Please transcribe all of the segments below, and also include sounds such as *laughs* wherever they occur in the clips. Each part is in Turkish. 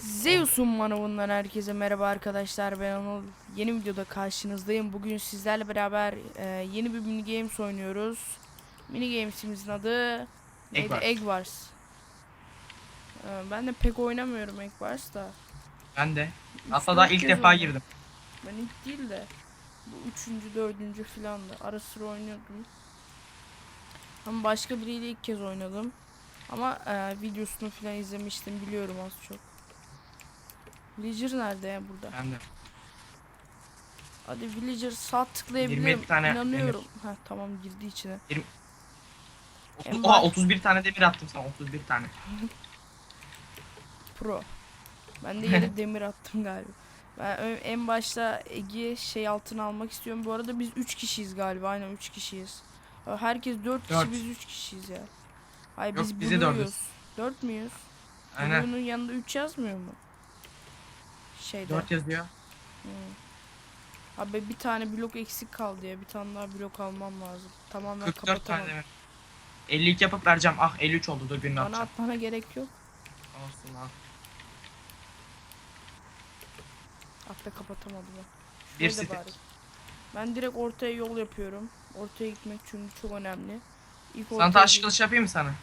Zeus'un manavından herkese merhaba arkadaşlar. Ben Anıl yeni videoda karşınızdayım. Bugün sizlerle beraber e, yeni bir mini games oynuyoruz. Mini games'imizin adı neydi? Wars. Egg Wars. E, ben de pek oynamıyorum Egg Wars da. Ben de. Hatta daha ilk defa oynadım. girdim. ben ilk değil de bu üçüncü dördüncü filan da ara sıra oynuyordum. Ama başka biriyle ilk kez oynadım. Ama e, videosunu filan izlemiştim biliyorum az çok Villager nerede ya burada? Ben de. Hadi villager sağ tıklayabilirim. 27 tane İnanıyorum. Ha tamam girdi içine. En Otuz- Oha baş- 31 tane demir attım sana 31 tane. *laughs* Pro. Ben de yere *laughs* demir attım galiba. Ben ö- en başta Ege şey altına almak istiyorum. Bu arada biz 3 kişiyiz galiba. Aynen 3 kişiyiz. Ya Herkes 4 kişi Dört. biz 3 kişiyiz ya. Hayır Yok, biz biz de dördüz. Blue'yuz. 4 müyüz? Aynen. Blue'nun yanında 3 yazmıyor mu? Şeyde. 4 yazıyor. Hmm. Abi bir tane blok eksik kaldı ya. Bir tane daha blok almam lazım. Tamamen 44 kapatamam. tane demir. 52 yapıp vereceğim. Ah 53 oldu. Dur birini Bana atacağım. atmana gerek yok. Olsun lan. Hatta kapatamadım ben. Bir da site. bari. Ben direkt ortaya yol yapıyorum. Ortaya gitmek çünkü çok önemli. İlk Sana ortaya taş git- kılıç yapayım mı sana?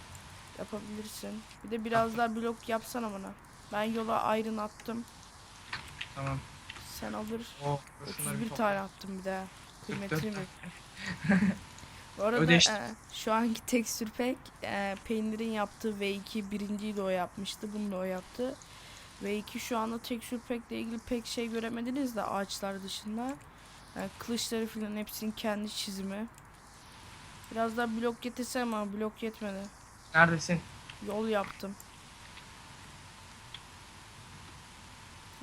yapabilirsin. Bir de biraz daha blok yapsana bana. Ben yola iron attım. Tamam. Sen alır. Oh, dur şunları bir 31 topla. tane attım bir daha. *laughs* 44 Kıymetini bil. *laughs* Bu arada e, şu anki tekstür pek e, peynirin yaptığı V2 birinciyi de o yapmıştı. Bunu da o yaptı. V2 şu anda tekstür pekle ilgili pek şey göremediniz de ağaçlar dışında. Yani kılıçları falan hepsinin kendi çizimi. Biraz daha blok getirse ama blok yetmedi. Neredesin? Yol yaptım.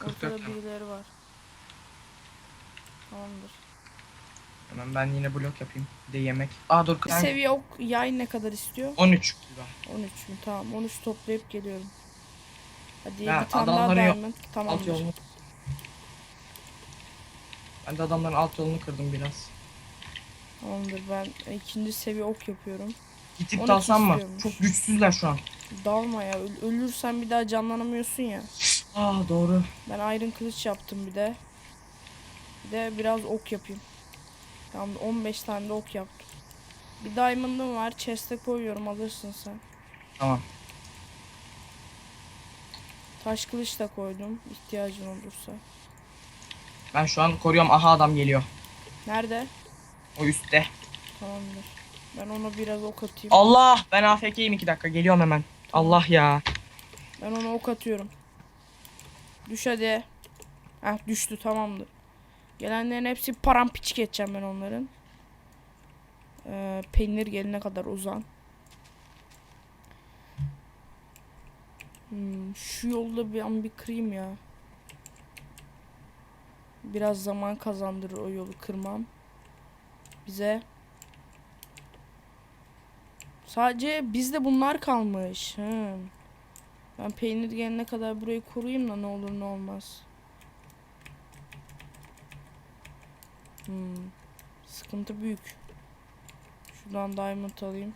Ortada tane. birileri var. Tamamdır. Hemen ben yine blok yapayım. Bir de yemek. Aa dur. Bir Ben... seviye ok yay ne kadar istiyor? 13. güzel. 13 mü? Tamam 13 toplayıp geliyorum. Hadi Ya, bir tane daha adamları yok. diamond. Alt Tamamdır. yolunu. Ben de adamların alt yolunu kırdım biraz. Tamamdır ben ikinci seviye ok yapıyorum. Gidip 12 dalsam mı? istiyormuş. Çok güçsüzler şu an. Dalma ya öl- ölürsen bir daha canlanamıyorsun ya. Aa doğru. Ben iron kılıç yaptım bir de. Bir de biraz ok yapayım. Tamam 15 tane de ok yaptım. Bir diamond'ım var chest'e koyuyorum alırsın sen. Tamam. Taş kılıç da koydum ihtiyacın olursa. Ben şu an koruyorum. Aha adam geliyor. Nerede? O üstte. Tamamdır. Ben ona biraz ok atayım. Allah ben AFK'yim 2 dakika geliyorum hemen. Allah ya. Ben ona ok atıyorum. Düş hadi. Heh düştü tamamdır. Gelenlerin hepsi parampiçik edeceğim ben onların. Ee, peynir gelene kadar uzan. Hmm, şu yolda bir an bir kırayım ya. Biraz zaman kazandırır o yolu kırmam. Bize. Sadece bizde bunlar kalmış. Hı. Ben peynir gelene kadar burayı koruyayım da ne olur ne olmaz. Hmm. Sıkıntı büyük. Şuradan diamond alayım.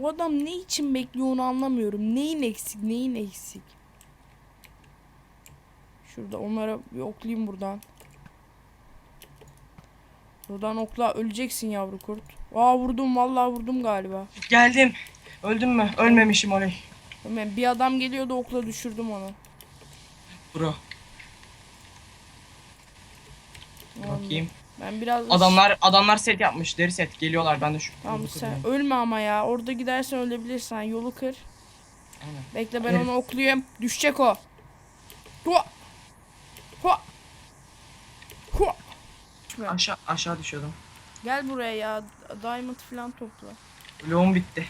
O adam ne için bekliyor onu anlamıyorum. Neyin eksik, neyin eksik? Şurada onlara bir oklayayım buradan. Buradan okla öleceksin yavru kurt. Aa vurdum vallahi vurdum galiba. Geldim. Öldüm mü? Ölmemişim oley. Hemen bir adam geliyordu okla düşürdüm onu. Bro. Bakayım. Ben biraz Adamlar adamlar set yapmış. Deri set. Geliyorlar. Ben de şu Tamam sen kırıyorum. ölme ama ya. Orada gidersen ölebilirsen. Yolu kır. Aynen. Bekle ben Herif. onu oklayayım. Düşecek o. Hua. Hua. Hua. Aşağı aşağı düşüyordum. Gel buraya ya. Diamond falan topla. Bloğum bitti.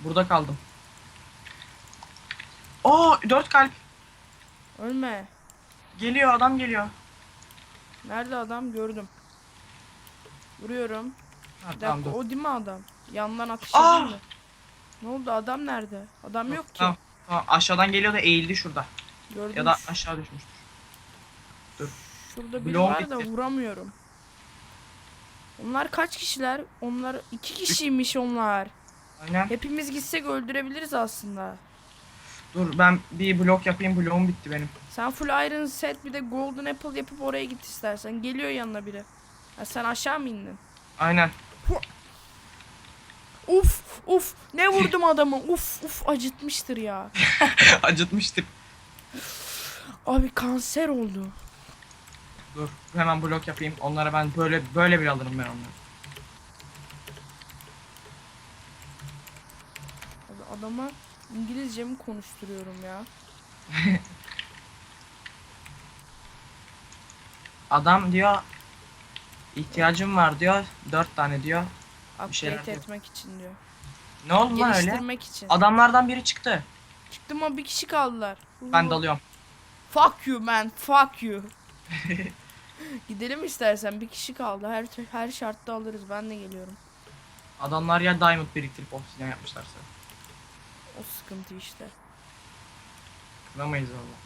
Burada kaldım. Oo 4 kalp. Ölme. Geliyor adam geliyor. Nerede adam? Gördüm. Vuruyorum. Ha, Bir tamam dakika dur. o değil mi adam? Yandan atış Aa! mi? Ne oldu adam nerede? Adam yok ki. Tamam. Tamam aşağıdan geliyor da eğildi şurada. Gördüm. Ya da aşağı düşmüştür. Şurada biri Bloğum var da bitti. vuramıyorum. Onlar kaç kişiler? Onlar iki kişiymiş onlar. Aynen. Hepimiz gitsek öldürebiliriz aslında. Dur ben bir blok yapayım. Bloğum bitti benim. Sen full iron set bir de golden apple yapıp oraya git istersen. Geliyor yanına biri. Ha, sen aşağı mı indin? Aynen. Uf uf ne vurdum adamı uf uf acıtmıştır ya. *laughs* Acıtmıştık. Abi kanser oldu. Dur hemen blok yapayım. Onlara ben böyle böyle bir alırım ben onları. Abi adama İngilizce mi konuşturuyorum ya? *laughs* Adam diyor ihtiyacım var diyor. Dört tane diyor. şeyler Update diyor. etmek için diyor. Ne oldu lan öyle? Geliştirmek için. Adamlardan biri çıktı. Çıktım ama bir kişi kaldılar. Ben dalıyorum. Fuck you man, fuck you. *laughs* Gidelim istersen bir kişi kaldı. Her her şartta alırız. Ben de geliyorum. Adamlar ya diamond biriktirip obsidian yapmışlarsa. O sıkıntı işte. Kıramayız valla.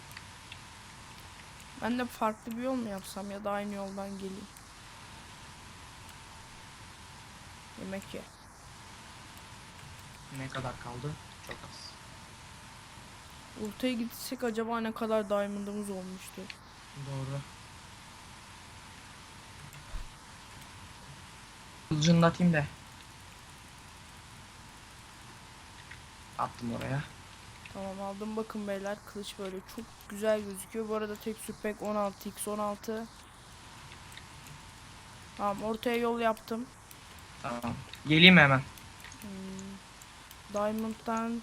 Ben de farklı bir yol mu yapsam ya da aynı yoldan geleyim. Yemek ye. Ne kadar kaldı? Çok az. Ortaya gitsek acaba ne kadar diamond'ımız olmuştu. Doğru. Kılıcını atayım da. Attım oraya. Tamam aldım bakın beyler kılıç böyle çok güzel gözüküyor. Bu arada tek pek 16x 16. Tamam ortaya yol yaptım. Tamam. Geleyim hemen? Hmm, Diamond'dan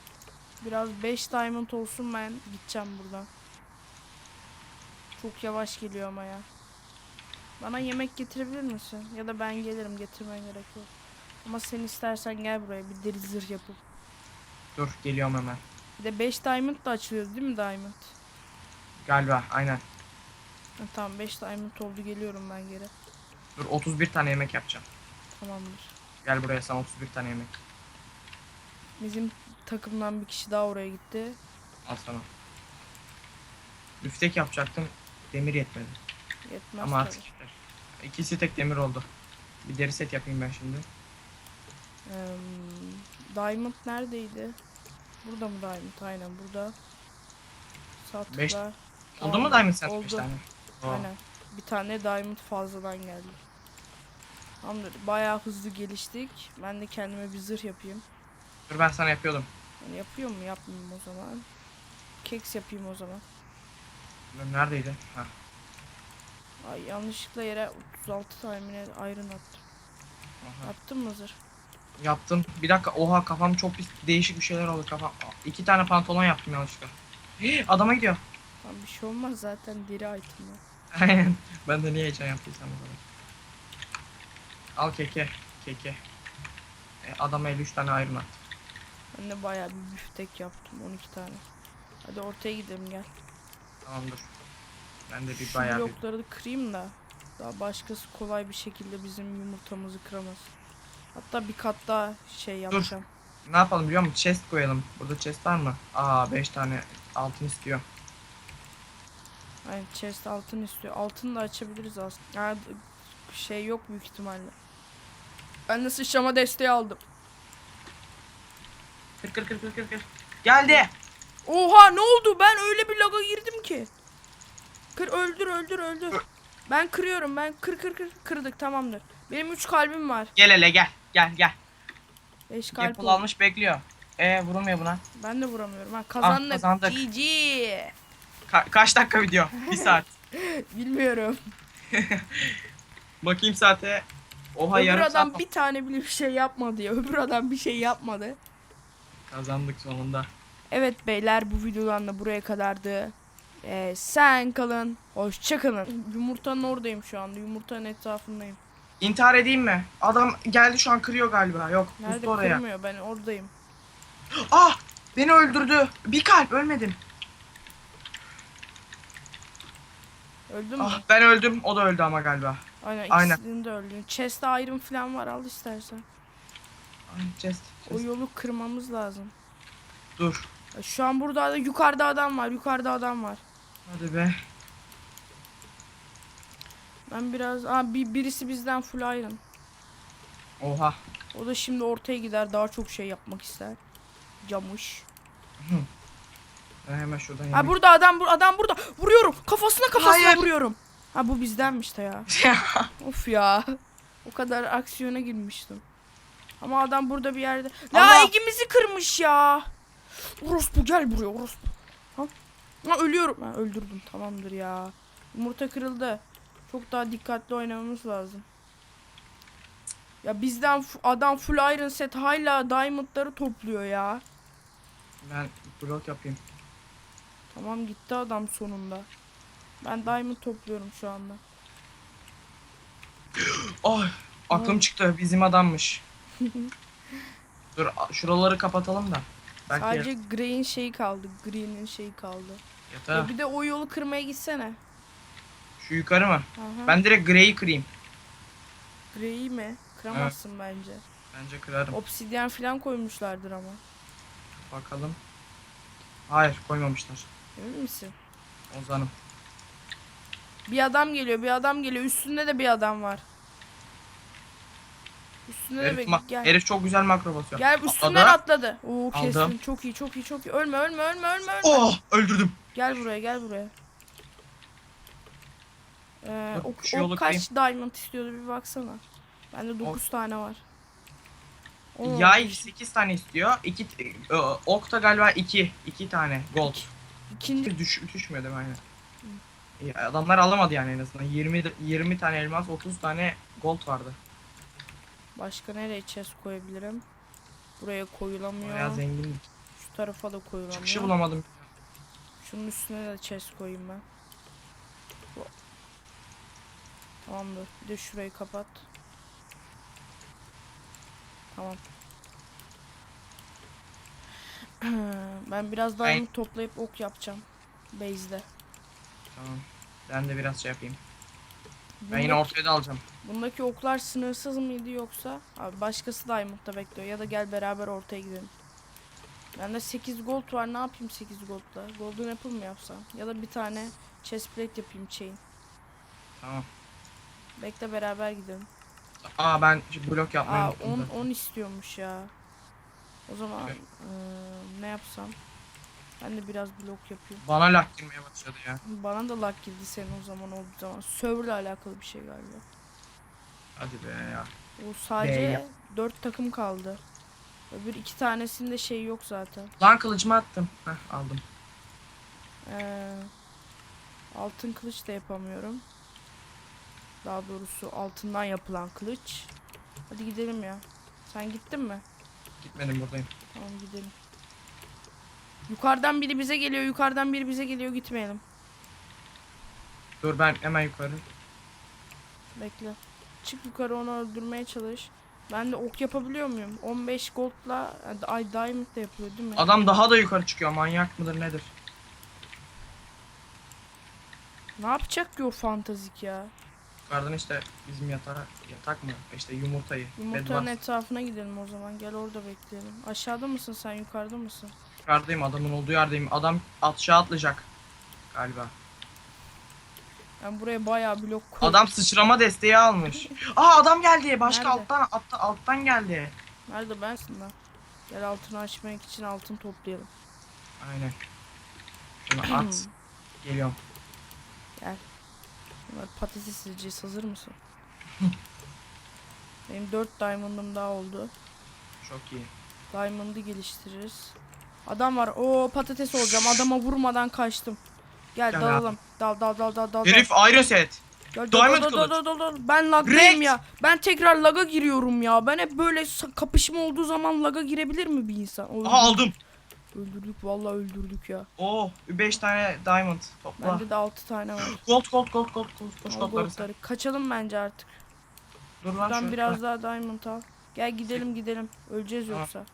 biraz 5 diamond olsun ben gideceğim buradan. Çok yavaş geliyor ama ya. Bana yemek getirebilir misin? Ya da ben gelirim getirmeye gerek yok. Ama sen istersen gel buraya bir deri zırh yapıp. Dur geliyorum hemen. Bir de 5 diamond da açılıyor değil mi diamond? Galiba aynen. Ha, tamam 5 diamond oldu geliyorum ben geri. Dur 31 tane yemek yapacağım. Tamamdır. Gel buraya sana 31 tane yemek. Bizim takımdan bir kişi daha oraya gitti. Al sana. Büftek yapacaktım. Demir yetmedi. Yetmez Ama tabii. artık yeter. İkisi tek demir oldu. Bir deri set yapayım ben şimdi. Diamond neredeydi? Burada mı Diamond? Aynen burada. Sağ Beş-. Oldu mu diamond set 5 oldu. tane? Oo. Aynen. Bir tane Diamond fazladan geldi. Tamamdır. Bayağı hızlı geliştik. Ben de kendime bir zırh yapayım. Dur ben sana yapıyordum. Yani yapıyor mu? Yapmayayım o zaman. Keks yapayım o zaman. Neredeydi? Ha. Ay yanlışlıkla yere 36 tane iron attım. aha. Attın mı zırh? Yaptım. Bir dakika. Oha kafam çok pis değişik bir şeyler oldu kafam. İki tane pantolon yaptım yanlışlıkla. Hii, Adama gidiyor. Tamam bir şey olmaz zaten deri item. *laughs* Aynen. ben de niye heyecan yaptıysam o zaman. Al keke. Keke. E, adama 53 tane iron attım. Ben de bayağı bir büftek yaptım 12 tane. Hadi ortaya gidelim gel. Tamam dur. Ben de bir Şu bayağı bir... blokları da kırayım da daha başkası kolay bir şekilde bizim yumurtamızı kıramaz. Hatta bir kat daha şey yapacağım. Ne yapalım biliyor musun? Chest koyalım. Burada chest var mı? Aa 5 tane altın istiyor. Aynen chest altın istiyor. Altın da açabiliriz aslında. D- şey yok büyük ihtimalle. Ben de sıçrama desteği aldım. Kır kır kır kır kır kır. Geldi. Oha ne oldu? Ben öyle bir laga girdim ki. Kır öldür öldür öldür. Ben kırıyorum ben kır kır kır kırdık tamamdır. Benim 3 kalbim var. Gel hele gel. Gel gel. 5 kalp oldu. almış bekliyor. E vurulmuyor buna. Ben de vuramıyorum. Ha kazandık. kazandık. GG. Ka- kaç dakika video? Bir saat. *laughs* Bilmiyorum. *laughs* Bakayım saate. Oha Öbür yarım adam saat bir tane bile bir şey yapmadı ya. Öbür adam bir şey yapmadı. kazandık sonunda. Evet beyler bu videodan da buraya kadardı. Ee, sen kalın. Hoşça kalın. Yumurtanın oradayım şu anda. Yumurtanın etrafındayım. İntihar edeyim mi? Adam geldi şu an kırıyor galiba. Yok. Nerede oraya. kırmıyor ben oradayım. Ah! Beni öldürdü. Bir kalp ölmedim. Öldün mü? Ah ben öldüm. O da öldü ama galiba. Aynen aynen. ikisinin de öldün. Chest'te iron falan var al istersen. Ay, chest. O chest. yolu kırmamız lazım. Dur. Şu an burada da yukarıda adam var. Yukarıda adam var. Hadi be. Ben biraz... Aa bir, birisi bizden full iron. Oha. O da şimdi ortaya gider daha çok şey yapmak ister. Camış. Ben hemen şuradan Ha yemek- burada adam bu adam burada. Vuruyorum. Kafasına kafasına Hayır. vuruyorum. Ha bu bizdenmiş de ya. Of ya. O kadar aksiyona girmiştim. Ama adam burada bir yerde. Ya Allah! egimizi kırmış ya. Orospu gel buraya orospu. Ha? Ha ölüyorum. Ha, öldürdüm tamamdır ya. Yumurta kırıldı. Çok daha dikkatli oynamamız lazım. Ya bizden adam full iron set hala diamondları topluyor ya. Ben blok yapayım. Tamam gitti adam sonunda. Ben diamond topluyorum şu anda. *gasps* Ay aklım Ne? çıktı. Bizim adammış. *laughs* Dur şuraları kapatalım da. Belki Sadece Grey'in şeyi kaldı. Green'in şeyi kaldı. yatağa. Ya bir de o yolu kırmaya gitsene. Şu yukarı mı? Aha. Ben direkt Grey'i kırayım. Grey'i mi? Kıramazsın bence. Bence kırarım. Obsidyen falan koymuşlardır ama. Bakalım. Hayır koymamışlar. Emin misin? Ozan'ım. Bir adam geliyor, bir adam geliyor. Üstünde de bir adam var. Üstünde de Herif, ma- Gel. herif çok güzel makro basıyor. Gel üstünden Atladı. atladı. Oo kestim. Aldım. Çok iyi, çok iyi, çok iyi. Ölme, ölme, ölme, ölme, ölme. Oh öldürdüm. Gel buraya gel buraya. Ee, Dur, ok, şu yolu ok kaç diamond istiyordu bir baksana. Bende 9 tane var. On Yay olmuş. 8 tane istiyor. 2 ok da galiba 2 2 tane gold. İkinci Düş, mi aynen. Adamlar alamadı yani en azından. 20 de- 20 tane elmas, 30 tane gold vardı. başka nereye chest koyabilirim? Buraya koyulamıyor. Bayağı zengindik. Şu tarafa da koyulamıyor. Çıkışı bulamadım. Şunun üstüne de chest koyayım ben. Bu- Tamamdır. Bir de şurayı kapat. Tamam. *clears throat* ben biraz daha Ben- toplayıp ok yapacağım. Base'de. Tamam. Ben de biraz şey yapayım. Ben Bundaki, yine ortaya da alacağım. bundaki oklar sınırsız mıydı yoksa? Abi başkası Diamond'da bekliyor. Ya da gel beraber ortaya gidelim. Bende 8 gold var. Ne yapayım 8 gold'la? Golden apple mı yapsam? Ya da bir tane chest plate yapayım chain. Tamam. Bekle beraber gidelim. Aa ben şu blok yapmayı Aa unuttum 10 zaten. 10 istiyormuş ya. O zaman Evet. eee, ne yapsam? Ben de biraz blok yapayım. Bana lak girmeye başladı ya. Bana da lag girdi senin o zaman olduğu zaman. Server'la alakalı bir şey galiba. Hadi be ya. O sadece ya. 4 takım kaldı. Öbür iki tanesinde şey yok zaten. Lan kılıcımı attım. Heh aldım. Eee, altın kılıç da yapamıyorum. Daha doğrusu altından yapılan kılıç. Hadi gidelim ya. Sen gittin mi? Gitmedim buradayım. Tamam gidelim. Yukarıdan biri bize geliyor, yukarıdan biri bize geliyor. Gitmeyelim. Dur ben hemen yukarı. Bekle. Çık yukarı onu öldürmeye çalış. Ben de ok yapabiliyor muyum? 15 gold'la ay diamond da yapıyor değil mi? Adam daha da yukarı çıkıyor. Manyak mıdır nedir? ne yapacak ki o fantazik ya? Yukarıdan işte bizim yatağa, yatak mı? İşte yumurtayı. Yumurtanın Bedwas. etrafına gidelim o zaman. Gel orada bekleyelim. Aşağıda mısın sen? Yukarıda mısın? Yukarıdayım adamın olduğu yerdeyim. Adam aşağı atlayacak. Galiba. Ben buraya bayağı blok koydum. Adam sıçrama desteği almış. *laughs* Aa adam geldi. Başka Nerede? alttan altta, alttan geldi. Nerede bensin lan? Gel altını açmak için altın toplayalım. Aynen. Şunu at. *clears throat* Geliyorum. Bunlar patates sileceğiz. Hazır mısın? *laughs* Benim 4 diamond'ım daha oldu. Çok iyi. Diamond'ı geliştiririz. Adam var. O patates olacağım. Adama vurmadan kaçtım. Gel Gel dalalım. Dal dal dal dal dal. Herif Iron Set. Gel, Diamond dal, dal, kılıç. dal, dal, dal. Ben lagdayım Rex. ya. Ben tekrar laga giriyorum ya. Ben hep böyle sa- kapışma olduğu zaman laga girebilir mi bir insan? Aha aldım. Öldürdük vallahi öldürdük ya. Oo 5 tane diamond. Topla. Bende de 6 tane var. Gold gold gold gold gold. Koş Al goldları sen. goldları. Kaçalım bence artık. Dur lan Şuradan şöyle. biraz daha diamond al. Gel gidelim gidelim. Öleceğiz Tamam. yoksa.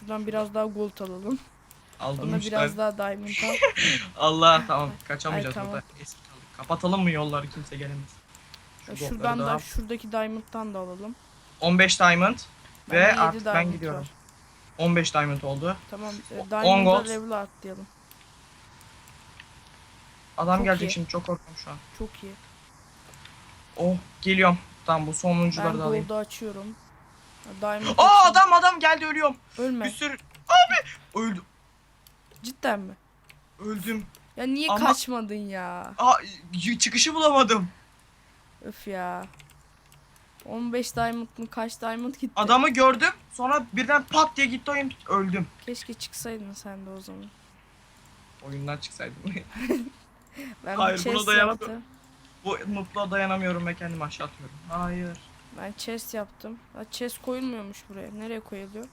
Şuradan biraz daha gold alalım. Aldım Sonra işte. biraz daha diamond al. *laughs* Allah tamam kaçamayacağız Ay, tamam. burada. Eski kaldık. Kapatalım mı yolları kimse gelemez. Şu Ya goldları Şuradan da şuradaki diamond'dan da alalım. 15 diamond Bende ve yedi artık ben diamond gidiyorum. var. 15 diamond oldu. Tamam. E, On Diamond'a gold. level atlayalım. Adam Çok gelecek iyi. şimdi çok korktum şu an. Çok iyi. Oh geliyorum. Tamam bu Ben sonuncuları da alayım. gold'u açıyorum. Diamond Aa adam adam geldi ölüyorum. Ölme. Bir sürü. Abi öldüm. Cidden mi? Öldüm. Ya niye Ama- kaçmadın ya? Aa y- çıkışı bulamadım. Öf ya. 15 diamond mı kaç diamond gitti? Adamı gördüm. Sonra birden pat diye gitti oyun. Öldüm. Keşke çıksaydın sen de o zaman. Oyundan çıksaydım. *laughs* Ben Hayır, bir buna chest dayanamıyorum. yaptım. Bu mutluğa dayanamıyorum ve kendimi aşağı atıyorum. Hayır. Ben chest yaptım. Ha, chest koyulmuyormuş buraya. Nereye koyuluyor?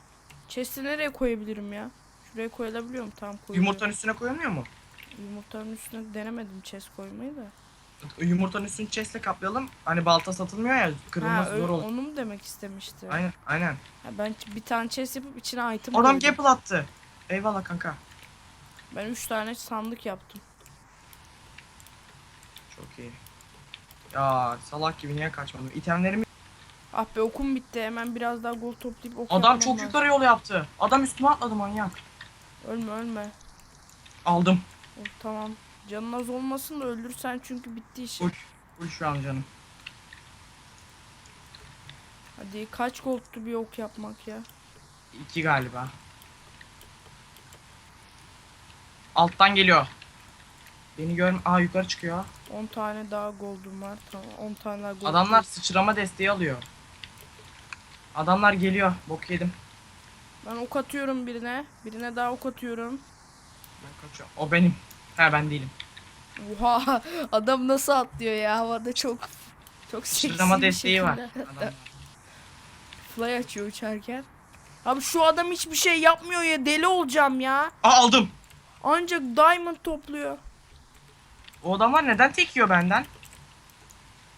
Chest'i nereye koyabilirim ya? Şuraya koyulabiliyor mu? Tamam koyuluyor. Yumurtanın üstüne koyulmuyor mu? Yumurtanın üstüne denemedim chest koymayı da. Yumurtanın üstünü chestle kaplayalım. Hani balta satılmıyor ya. Kırılması zor olur. onu mu demek istemişti? Aynen aynen. Ha, ben bir tane chest yapıp içine item Adam koydum. gapple attı. Eyvallah kanka. Ben 3 tane sandık yaptım. Çok iyi. Ya salak gibi niye kaçmadım? İtemlerimi... Ah be okum bitti. Hemen biraz daha gold toplayıp ok Adam çok lazım. yukarı yol yaptı. Adam üstüme atladı manyak. Ölme ölme. Aldım. Oh, tamam. Canın az olmasın da öldürsen çünkü bitti işin. Full. Full şu an canım. Hadi kaç goldtu bir ok yapmak ya? İki galiba. Alttan geliyor. Beni görme. Aa yukarı çıkıyor. 10 tane daha gold'um var. Tamam 10 tane daha gold. Adamlar sıçrama desteği alıyor. Adamlar geliyor. Bok yedim. Ben ok atıyorum birine. Birine daha ok atıyorum. Ben kaçıyorum. O benim. He ben değilim. Oha adam nasıl atlıyor ya havada çok çok seksi Sıçrama bir desteği var. şekilde. *laughs* Fly açıyor uçarken. Abi şu adam hiçbir şey yapmıyor ya deli olacağım ya. Aa aldım. Ancak diamond topluyor. O adamlar neden tek yiyor benden?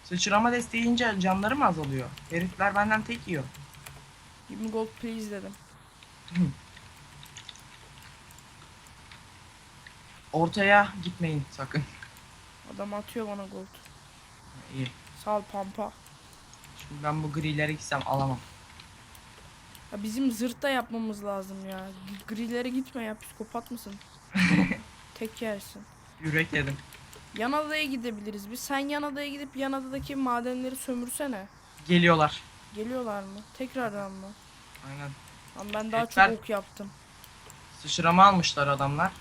Sıçrama desteği yiyince canları mı azalıyor? Herifler benden tek yiyor. Give me gold please dedim. Ortaya gitmeyin sakın. Adam atıyor bana gold. İyi. Sal pampa. Şimdi ben bu grilere gitsem alamam. Ya bizim zırhta yapmamız lazım ya. Grilere gitme ya psikopat mısın? *laughs* Tek yersin. Yürek yedim. Yan adaya gidebiliriz biz. Sen yan adaya gidip yan adadaki madenleri sömürsene. Geliyorlar. Geliyorlar mı? Tekrardan mı? Aynen. Ama ben daha Herifler- çok ok yaptım. Sıçrama almışlar adamlar.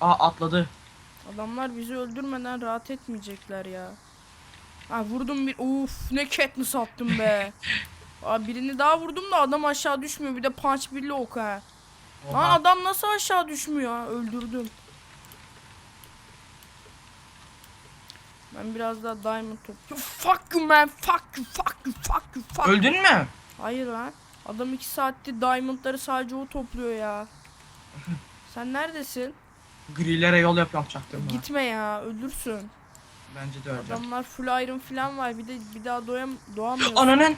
Aa atladı. Adamlar bizi öldürmeden rahat etmeyecekler ya. Ha vurdum bir uf ne Katniss attım be. *laughs* Aa, birini daha vurdum da adam aşağı düşmüyor. Bir de punch birli ok ha. Lan adam nasıl aşağı düşmüyor ha? Öldürdüm. Ben biraz daha diamond topluyorum. Fuck you man, fuck you, fuck you, fuck you, fuck you. Öldün mü? Hayır lan. Adam iki saattir diamondları sadece o topluyor ya. *laughs* Sen neredesin? Grillere yol yapıyorum çaktırma. Gitme ya, ölürsün. Bence de öleceğim. Adamlar full iron falan var. Bir de bir daha doyam doğamıyorsun. Ananın.